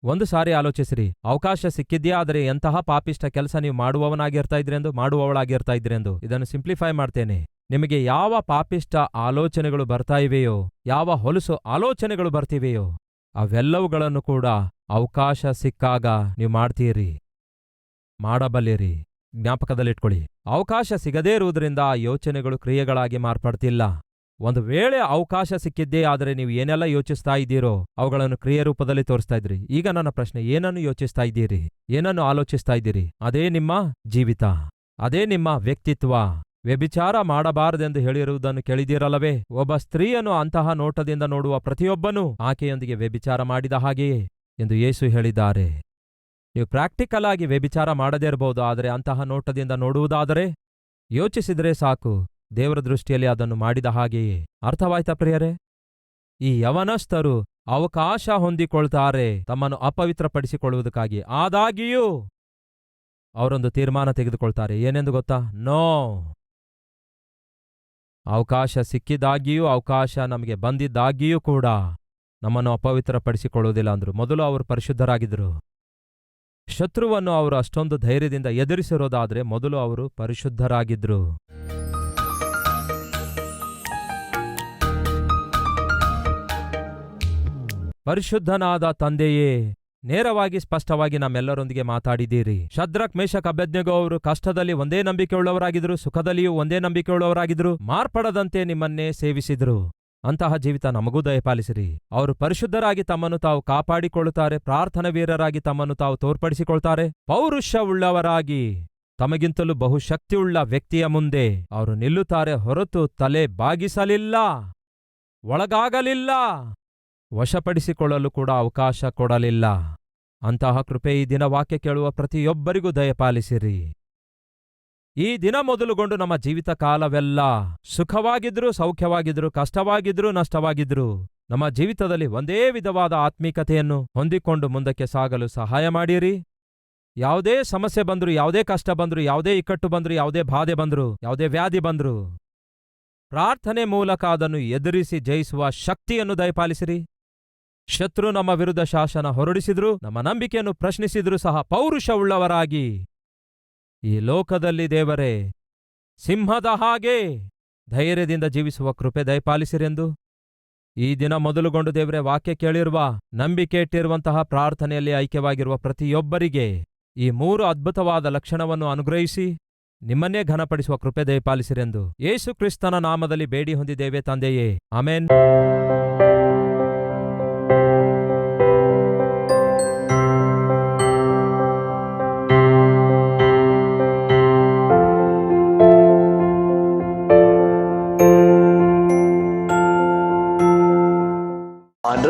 A: ಒಂದು ಸಾರಿ ಆಲೋಚಿಸಿರಿ, ಅವಕಾಶ ಸಿಕ್ಕಿದ್ಯಾ ಆದರೆ ಎಂತಹ ಪಾಪಿಷ್ಟ ಕೆಲಸ ನೀವು ಮಾಡುವವನಾಗಿರ್ತಾ ಇದ್ರೆಂದು ಮಾಡುವವಳಾಗಿರ್ತಾ ಇದ್ರೆಂದು ಇದನ್ನು ಸಿಂಪ್ಲಿಫೈ ಮಾಡ್ತೇನೆ. ನಿಮಗೆ ಯಾವ ಪಾಪಿಷ್ಟ ಆಲೋಚನೆಗಳು ಬರ್ತಾ ಇವೆಯೋ, ಯಾವ ಹೊಲಸು ಆಲೋಚನೆಗಳು ಬರ್ತಿವೆಯೋ, ಅವೆಲ್ಲವುಗಳನ್ನು ಕೂಡ ಅವಕಾಶ ಸಿಕ್ಕಾಗ ನೀವು ಮಾಡ್ತೀರಿ, ಮಾಡಬಲ್ಲಿರಿ. ಜ್ಞಾಪಕದಲ್ಲಿಟ್ಕೊಳ್ಳಿ ಅವಕಾಶ ಸಿಗದೇ ಇರುವುದರಿಂದ ಆ ಯೋಚನೆಗಳು ಕ್ರಿಯೆಗಳಾಗಿ ಮಾರ್ಪಡ್ತಿಲ್ಲ. ಒಂದು ವೇಳೆ ಅವಕಾಶ ಸಿಕ್ಕಿದ್ದೇ ಆದರೆ ನೀವು ಏನೆಲ್ಲ ಯೋಚಿಸ್ತಾ ಇದ್ದೀರೋ ಅವುಗಳನ್ನು ಕ್ರಿಯೆ ರೂಪದಲ್ಲಿ ತೋರಿಸ್ತಾ ಇದ್ರಿ. ಈಗ ನನ್ನ ಪ್ರಶ್ನೆ, ಏನನ್ನು ಯೋಚಿಸ್ತಾ ಇದ್ದೀರಿ? ಏನನ್ನು ಆಲೋಚಿಸ್ತಾ ಇದ್ದೀರಿ? ಅದೇ ನಿಮ್ಮ ಜೀವಿತ. ಅದೇ ನಿಮ್ಮ ವ್ಯಕ್ತಿತ್ವ. ವ್ಯಭಿಚಾರ ಮಾಡಬಾರದೆಂದು ಹೇಳಿರುವುದನ್ನು ಕೇಳಿದಿರಲ್ಲವೇ ಒಬ್ಬ ಸ್ತ್ರೀಯನ್ನು ಅಂತಹ ನೋಟದಿಂದ ನೋಡುವ ಪ್ರತಿಯೊಬ್ಬನೂ ಆಕೆಯೊಂದಿಗೆ ವ್ಯಭಿಚಾರ ಮಾಡಿದ ಹಾಗೆಯೇ ಎಂದು ಯೇಸು ಹೇಳಿದ್ದಾರೆ. ನೀವು ಪ್ರಾಕ್ಟಿಕಲ್ ಆಗಿ ವ್ಯಭಿಚಾರ ಮಾಡದೇ ಇರಬಹುದು ಆದರೆ ಅಂತಹ ನೋಟದಿಂದ ನೋಡುವುದಾದರೆ ಯೋಚಿಸಿದರೆ ಸಾಕು. ದೇವರ ದೃಷ್ಟಿಯಲ್ಲಿ ಅದನ್ನು ಮಾಡಿದ ಹಾಗೆಯೇ. ಅರ್ಥವಾಯ್ತಾ ಪ್ರಿಯರೇ? ಈ ಯವನಸ್ಥರು ಅವಕಾಶ ಹೊಂದಿಕೊಳ್ತಾರೆ, ತಮ್ಮನ್ನು ಅಪವಿತ್ರಪಡಿಸಿಕೊಳ್ಳುವುದಕ್ಕಾಗಿ. ಆದಾಗಿಯೂ ಅವರೊಂದು ತೀರ್ಮಾನ ತೆಗೆದುಕೊಳ್ತಾರೆ. ಏನೆಂದು ಗೊತ್ತಾ? ನೋ. ಅವಕಾಶ ಸಿಕ್ಕಿದಾಗಿಯೂ, ಅವಕಾಶ ನಮಗೆ ಬಂದಿದ್ದಾಗಿಯೂ ಕೂಡ ನಮ್ಮನ್ನು ಅಪವಿತ್ರಪಡಿಸಿಕೊಳ್ಳುವುದಿಲ್ಲ ಅಂದ್ರು. ಮೊದಲು ಅವರು ಪರಿಶುದ್ಧರಾಗಿದ್ದರು. ಶತ್ರುವನ್ನು ಅವರು ಅಷ್ಟೊಂದು ಧೈರ್ಯದಿಂದ ಎದುರಿಸಿರೋದಾದರೆ ಮೊದಲು ಅವರು ಪರಿಶುದ್ಧರಾಗಿದ್ರು. ಪರಿಶುದ್ಧನಾದ ತಂದೆಯೇ, ನೇರವಾಗಿ ಸ್ಪಷ್ಟವಾಗಿ ನಮ್ಮೆಲ್ಲರೊಂದಿಗೆ ಮಾತಾಡಿದ್ದೀರಿ. ಶದ್ರಕ್ ಮೇಷಕ್ ಅಭ್ಯಜ್ಞಗೋ ಅವರು ಕಷ್ಟದಲ್ಲಿ ಒಂದೇ ನಂಬಿಕೆಯುಳ್ಳವರಾಗಿದ್ರು, ಸುಖದಲ್ಲಿಯೂ ಒಂದೇ ನಂಬಿಕೆಯುಳ್ಳವರಾಗಿದ್ರು, ಮಾರ್ಪಡದಂತೆ ನಿಮ್ಮನ್ನೇ ಸೇವಿಸಿದ್ರು. ಅಂತಹ ಜೀವಿತ ನಮಗೂ ದಯಪಾಲಿಸಿರಿ ಅವರು ಪರಿಶುದ್ಧರಾಗಿ ತಮ್ಮನ್ನು ತಾವು ಕಾಪಾಡಿಕೊಳ್ಳುತ್ತಾರೆ, ಪ್ರಾರ್ಥನಾ ವೀರರಾಗಿ ತಮ್ಮನ್ನು ತಾವು ತೋರ್ಪಡಿಸಿಕೊಳ್ತಾರೆ. ಪೌರುಷವುಳ್ಳವರಾಗಿ, ತಮಗಿಂತಲೂ ಬಹುಶಕ್ತಿಯುಳ್ಳ ವ್ಯಕ್ತಿಯ ಮುಂದೆ ಅವರು ನಿಲ್ಲುತ್ತಾರೆ ಹೊರತು ತಲೆ ಬಾಗಿಸಲಿಲ್ಲ, ಒಳಗಾಗಲಿಲ್ಲ, ವಶಪಡಿಸಿಕೊಳ್ಳಲು ಕೂಡ ಅವಕಾಶ ಕೊಡಲಿಲ್ಲ. ಅಂತಹ ಕೃಪೆ ಈ ದಿನ ವಾಕ್ಯ ಕೇಳುವ ಪ್ರತಿಯೊಬ್ಬರಿಗೂ ದಯಪಾಲಿಸಿರಿ ಈ ದಿನ ಮೊದಲುಗೊಂಡು ನಮ್ಮ ಜೀವಿತ ಕಾಲವೆಲ್ಲ ಸುಖವಾಗಿದ್ರು, ಸೌಖ್ಯವಾಗಿದ್ರು, ಕಷ್ಟವಾಗಿದ್ರು, ನಷ್ಟವಾಗಿದ್ರು ನಮ್ಮ ಜೀವಿತದಲ್ಲಿ ಒಂದೇ ವಿಧವಾದ ಆತ್ಮೀಕತೆಯನ್ನು ಹೊಂದಿಕೊಂಡು ಮುಂದಕ್ಕೆ ಸಾಗಲು ಸಹಾಯ ಮಾಡಿರಿ. ಯಾವುದೇ ಸಮಸ್ಯೆ ಬಂದ್ರು, ಯಾವುದೇ ಕಷ್ಟ ಬಂದ್ರು, ಯಾವುದೇ ಇಕ್ಕಟ್ಟು ಬಂದ್ರು, ಯಾವುದೇ ಬಾಧೆ ಬಂದ್ರು, ಯಾವುದೇ ವ್ಯಾಧಿ ಬಂದ್ರು ಪ್ರಾರ್ಥನೆ ಮೂಲಕ ಅದನ್ನು ಎದುರಿಸಿ ಜಯಿಸುವ ಶಕ್ತಿಯನ್ನು ದಯಪಾಲಿಸಿರಿ. ಶತ್ರು ನಮ್ಮ ವಿರುದ್ಧ ಶಾಸನ ಹೊರಡಿಸಿದ್ರು, ನಮ್ಮ ನಂಬಿಕೆಯನ್ನು ಪ್ರಶ್ನಿಸಿದ್ರು ಸಹ ಪೌರುಷವುಳ್ಳವರಾಗಿ ಈ ಲೋಕದಲ್ಲಿ ದೇವರೇ, ಸಿಂಹದ ಹಾಗೆ ಧೈರ್ಯದಿಂದ ಜೀವಿಸುವ ಕೃಪೆ ದಯಪಾಲಿಸಿರೆಂದು? ಈ ದಿನ ಮೊದಲುಗೊಂಡು ದೇವರೇ, ವಾಕ್ಯ ಕೇಳಿರುವ, ನಂಬಿಕೆ ಇಟ್ಟಿರುವಂತಹ ಪ್ರಾರ್ಥನೆಯಲ್ಲಿ ಐಕ್ಯವಾಗಿರುವ ಪ್ರತಿಯೊಬ್ಬರಿಗೆ ಈ ಮೂರು ಅದ್ಭುತವಾದ ಲಕ್ಷಣವನ್ನು ಅನುಗ್ರಹಿಸಿ, ನಿಮ್ಮನ್ನೇ ಘನಪಡಿಸುವ ಕೃಪೆ ದಯಪಾಲಿಸಿರೆಂದು. ಯೇಸು ಕ್ರಿಸ್ತನ ನಾಮದಲ್ಲಿ ಬೇಡಿ ಹೊಂದಿದ್ದೇವೆ ತಂದೆಯೇ, ಆಮೇನ್.